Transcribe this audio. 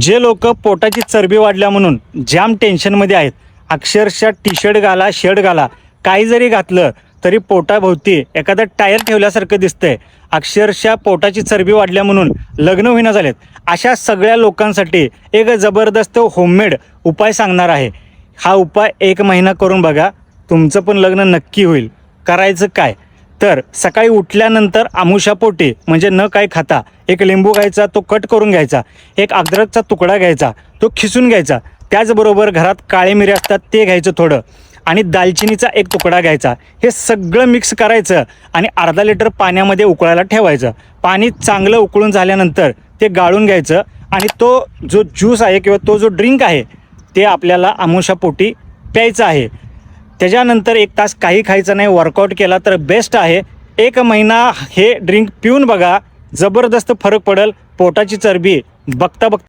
जे लोक पोटाची चरबी वाढल्या म्हणून जाम टेन्शनमध्ये आहेत अक्षरशः टी शर्ट घाला शर्ट घाला. काही जरी घातलं तरी पोटाभोवती एखादं टायर ठेवल्यासारखं दिसतंय. अक्षरशः पोटाची चरबी वाढल्या म्हणून लग्न होईना झालेत. अशा सगळ्या लोकांसाठी एक जबरदस्त होममेड उपाय सांगणार आहे. हा उपाय एक महिना करून बघा. तुमचं पण लग्न नक्की होईल. करायचं काय? तर सकाळी उठल्यानंतर आमुषापोटी म्हणजे न काय खाता एक लिंबू घ्यायचा तो कट करून घ्यायचा एक अद्रकचा तुकडा घ्यायचा तो खिसून घ्यायचा. त्याचबरोबर घरात काळे मिरे असतात ते घ्यायचं थोडं. आणि दालचिनीचा एक तुकडा घ्यायचा. हे सगळं मिक्स करायचं आणि अर्धा लिटर पाण्यामध्ये उकळायला ठेवायचं. पाणी चांगलं उकळून झाल्यानंतर ते गाळून घ्यायचं आणि तो जो ज्यूस आहे किंवा तो जो ड्रिंक आहे ते आपल्याला आमुषापोटी प्यायचं आहे. त्याच्यानंतर एक तास काही खायचं नाही वर्कआउट केला तर बेस्ट आहे. एक महिना हे ड्रिंक पिऊन बघा जबरदस्त फरक पडेल पोटाची चरबी बघता बघता